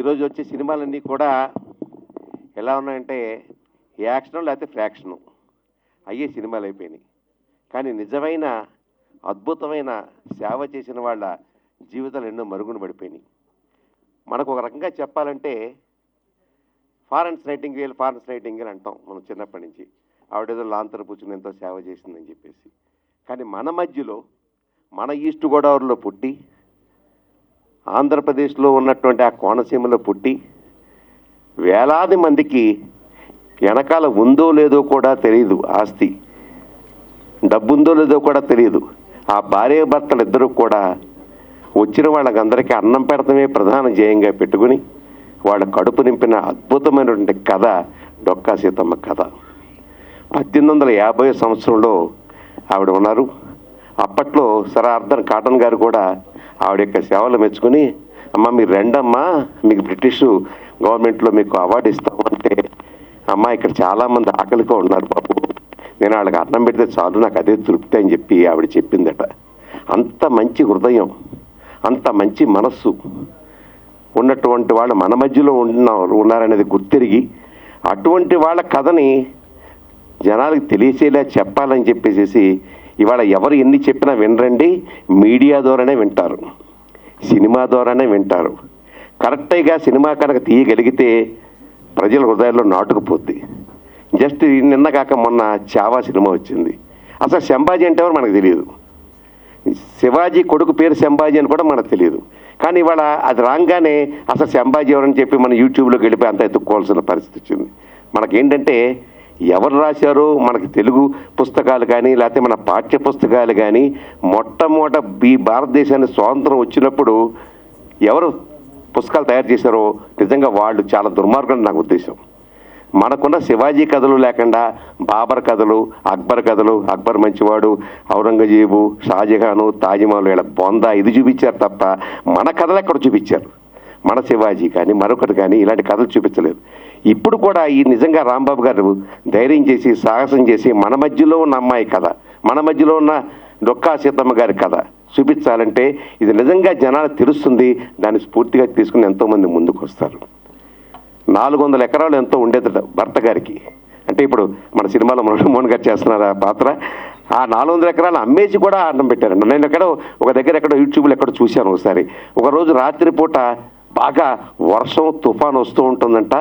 ఈరోజు వచ్చే సినిమాలన్నీ కూడా ఎలా ఉన్నాయంటే యాక్షన్ లేకపోతే ఫ్యాక్షను అయ్యే సినిమాలు అయిపోయినాయి. కానీ నిజమైన అద్భుతమైన సేవ చేసిన వాళ్ళ జీవితాలు ఎన్నో మరుగున పడిపోయినాయి. మనకు ఒక రకంగా చెప్పాలంటే ఫారెన్స్ వేలు ఫారెన్స్ నైటింగేల్ అంటాం మనం చిన్నప్పటి నుంచి. ఆవిడేదో లాంతర కూర్చుని ఎంతో సేవ చేసిందని చెప్పేసి. కానీ మన మధ్యలో మన ఈస్ట్ గోదావరిలో పుట్టి ఆంధ్రప్రదేశ్లో ఉన్నటువంటి ఆ కోనసీమలో పుట్టి వేలాది మందికి వెనకాల ఉందో లేదో కూడా తెలియదు ఆస్తి. డబ్బుందో లేదో కూడా తెలియదు. ఆ భార్య భర్తలు ఇద్దరు కూడా వచ్చిన వాళ్ళకందరికీ అన్నం పెడతమే ప్రధాన ధ్యేయంగా పెట్టుకుని వాళ్ళ కడుపు నింపిన అద్భుతమైనటువంటి కథ డొక్కా సీతమ్మ కథ. పద్దెనిమిది వందల యాభై సంవత్సరంలో ఆవిడ ఉన్నారు. అప్పట్లో సర్ ఆర్థర్ కాటన్ గారు కూడా ఆవిడ యొక్క సేవలు మెచ్చుకుని అమ్మ మీరు రెండమ్మా మీకు బ్రిటిష్ గవర్నమెంట్లో మీకు అవార్డు ఇస్తామంటే అమ్మ ఇక్కడ చాలామంది ఆకలిగా ఉన్నారు బాబు. నేను వాళ్ళకి అన్నం పెడితే చాలు నాకు అదే తృప్తి అని చెప్పి ఆవిడ చెప్పిందట. అంత మంచి హృదయం అంత మంచి మనస్సు ఉన్నటువంటి వాళ్ళు మన మధ్యలో ఉన్నారు ఉన్నారనేది గుర్తిరిగి అటువంటి వాళ్ళ కథని జనాలకు తెలియచేలా చెప్పాలని చెప్పేసి ఇవాళ ఎవరు ఎన్ని చెప్పినా వినరండి మీడియా ద్వారానే వింటారు సినిమా ద్వారానే వింటారు. కరెక్ట్గా సినిమా కనుక తీయగలిగితే ప్రజల హృదయాల్లో నాటుకుపోద్ది. జస్ట్ నిన్న కాక మొన్న చావా సినిమా వచ్చింది. అసలు శంభాజీ అంటే ఎవరు మనకు తెలియదు. శివాజీ కొడుకు పేరు శంభాజీ అని కూడా మనకు తెలియదు. కానీ ఇవాళ అది రాగానే అసలు శంభాజీ ఎవరని చెప్పి మన యూట్యూబ్లోకి వెళ్ళిపోయి అంతా ఎత్తుక్కోవాల్సిన పరిస్థితి వచ్చింది. మనకేంటంటే ఎవరు రాశారో మనకి తెలుగు పుస్తకాలు కానీ లేకపోతే మన పాఠ్య పుస్తకాలు కానీ మొట్టమొదట ఈ భారతదేశాన్ని స్వాతంత్రం వచ్చినప్పుడు ఎవరు పుస్తకాలు తయారు చేశారో నిజంగా వాళ్ళు చాలా దుర్మార్గం నాకు ఉద్దేశం. మనకున్న శివాజీ కథలు లేకుండా బాబర్ కథలు అక్బర్ కథలు అక్బర్ మంచివాడు ఔరంగజేబు షాజహాను తాజ్మహల్ వీళ్ళ బొంద ఇది చూపించారు తప్ప మన కథలు ఎక్కడ చూపించారు? మన శివాజీ కానీ మరొకటి కానీ ఇలాంటి కథలు చూపించలేదు. ఇప్పుడు కూడా ఈ నిజంగా రాంబాబు గారు ధైర్యం చేసి సాహసం చేసి మన మధ్యలో ఉన్న అమ్మాయి కథ మన మధ్యలో ఉన్న డొక్కా సీతమ్మ గారి కథ చూపించాలంటే ఇది నిజంగా జనాలు తెలుస్తుంది. దాన్ని స్ఫూర్తిగా తీసుకుని ఎంతోమంది ముందుకు వస్తారు. నాలుగు వందల ఎకరాలు ఎంతో ఉండేదట భర్త గారికి. అంటే ఇప్పుడు మన సినిమాలో మోహన్ గారు చేస్తున్నారు ఆ పాత్ర? ఆ నాలుగు వందల ఎకరాలు అమ్మేసి కూడా అన్నం పెట్టారండి నేను ఎక్కడో ఒక దగ్గర ఎక్కడో యూట్యూబ్లో ఎక్కడో చూశాను ఒకసారి. ఒకరోజు రాత్రిపూట బాగా వర్షం తుఫాన్ వస్తూ ఉంటుందంట.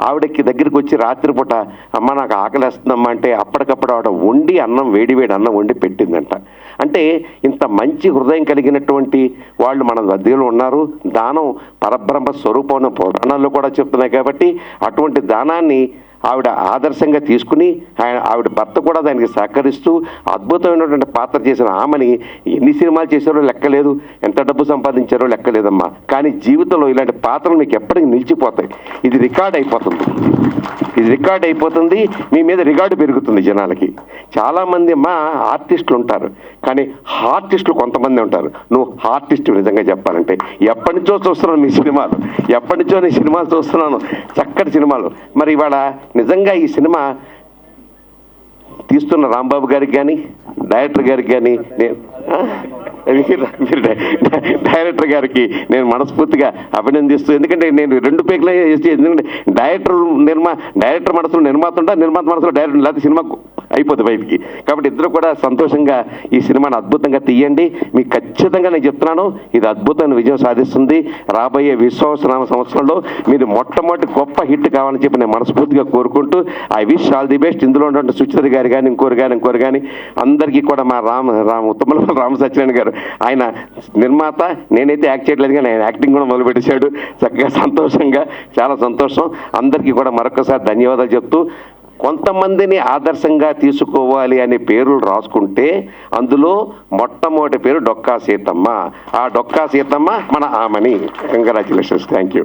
ఆవిడకి దగ్గరికి వచ్చి రాత్రిపూట అమ్మ నాకు ఆకలేస్తుందమ్మా అంటే అప్పటికప్పుడు ఆవిడ వండి అన్నం వేడి వేడి అన్నం వండి పెట్టిందంట. అంటే ఇంత మంచి హృదయం కలిగినటువంటి వాళ్ళు మన దగ్గరలో ఉన్నారు. దానం పరబ్రహ్మ స్వరూపం పురాణాల్లో కూడా చెప్తున్నాయి కాబట్టి అటువంటి దానాన్ని ఆవిడ ఆదర్శంగా తీసుకుని ఆయన ఆవిడ భర్త కూడా దానికి సహకరిస్తూ అద్భుతమైనటువంటి పాత్ర చేసిన ఆమెని ఎన్ని సినిమాలు చేశారో లెక్కలేదు ఎంత డబ్బు సంపాదించారో లెక్కలేదమ్మా. కానీ జీవితంలో ఇలాంటి పాత్రలు మీకు ఎప్పటికీ నిలిచిపోతాయి. ఇది రికార్డ్ అయిపోతుంది. ఇది రికార్డ్ అయిపోతుంది. మీ మీద రికార్డు పెరుగుతుంది జనాలకి. చాలామంది మా ఆర్టిస్టులు ఉంటారు. కానీ ఆర్టిస్టులు కొంతమంది ఉంటారు. నువ్వు ఆర్టిస్ట్ నిజంగా చెప్పాలంటే. ఎప్పటి నుంచో చూస్తున్నాను మీ సినిమాలు. ఎప్పటి నుంచో నీ సినిమాలు చూస్తున్నాను. చక్కటి సినిమాలు. మరి ఇవాళ నిజంగా ఈ సినిమా తీస్తున్న రాంబాబు గారికి కానీ డైరెక్టర్ గారికి కానీ నేను డైరెక్టర్ గారికి నేను మనస్ఫూర్తిగా అభినందిస్తూ ఎందుకంటే నేను రెండు పేకలే ఎందుకంటే డైరెక్టర్ నిర్మా డైరెక్టర్ మనసులో నిర్మాత ఉంటా నిర్మాత మనసులో డైరెక్టర్ లేకపోతే సినిమా అయిపోతుంది బయటికి కాబట్టి ఇద్దరు కూడా సంతోషంగా ఈ సినిమాను అద్భుతంగా తీయండి. మీకు ఖచ్చితంగా నేను చెప్తున్నాను ఇది అద్భుతమైన విజయం సాధిస్తుంది. రాబోయే విశ్వాసనామ సంవత్సరంలో మీరు మొట్టమొదటి గొప్ప హిట్ కావాలని చెప్పి నేను మనస్ఫూర్తిగా కోరుకుంటూ I wish all the best. ఇందులో ఉన్నటువంటి సుచిత గారు కానీ ఇంకోరు కానీ ఇంకోరు కానీ అందరికీ కూడా మా రామ రామ ఉత్తమ రామ సత్యనారాయణ గారు. ఆయన నిర్మాత నేనైతే యాక్ట్ చేయట్లేదు కానీ ఆయన యాక్టింగ్ కూడా మొదలుపెట్టేశాడు. చక్కగా సంతోషంగా చాలా సంతోషం. అందరికీ కూడా మరొకసారి ధన్యవాదాలు చెప్తూ కొంతమందిని ఆదర్శంగా తీసుకోవాలి అనే పేర్లు రాసుకుంటే అందులో మొట్టమొదటి పేరు డొక్కా సీతమ్మ. ఆ డొక్కా సీతమ్మ మన ఆమని. Congratulations thank you